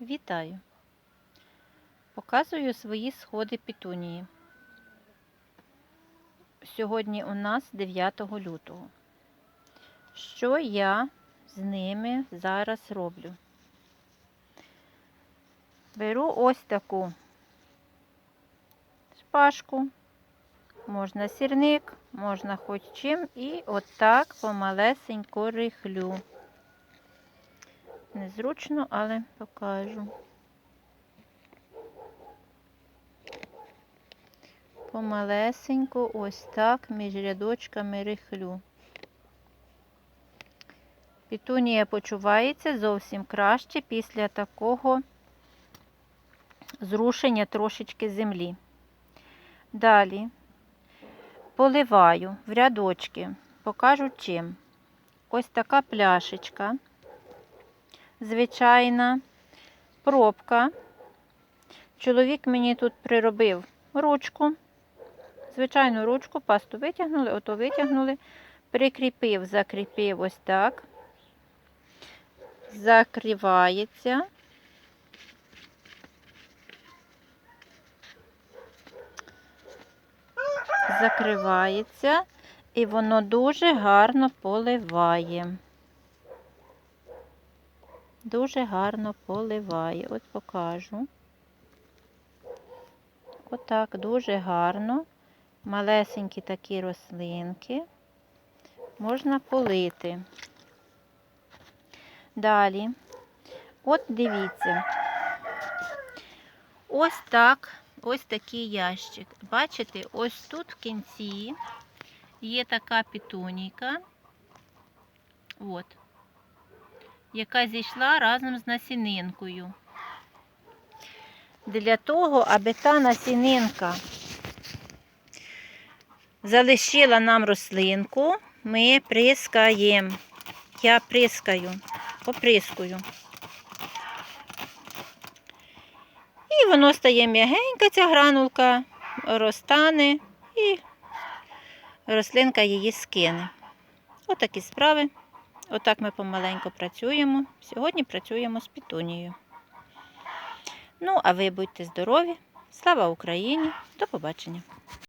Вітаю! Показую свої сходи петунії. Сьогодні у нас 9 лютого. Що я з ними зараз роблю? Беру ось таку шпажку, можна сірник, можна хоч чим, і отак помалесенько рихлю. Незручно, але покажу. Помалесенько ось так між рядочками рихлю. Пітунія почувається зовсім краще після такого зрушення трошечки землі. Далі поливаю в рядочки, покажу чим. Ось така пляшечка звичайна пробка. Чоловік мені тут приробив ручку, звичайну ручку, пасту витягнули, ото витягнули, прикріпив, закріпив ось так, закривається. Закривається. І воно дуже гарно поливає дуже гарно поливає. От покажу. Отак дуже гарно. Малесенькі такі рослинки можна полити. Далі, от дивіться, ось так, ось такий ящик. Бачите, ось тут в кінці є така пітунійка. От яка зійшла разом з насінинкою. Для того, аби та насінинка залишила нам рослинку, ми прискаємо. Я прискаю, оприскую. І воно стає м'ягенька, ця гранулка, розтане і рослинка її скине. Отакі справи. Отак ми помаленьку працюємо. Сьогодні працюємо з пітунією. Ну, а ви будьте здорові! Слава Україні! До побачення!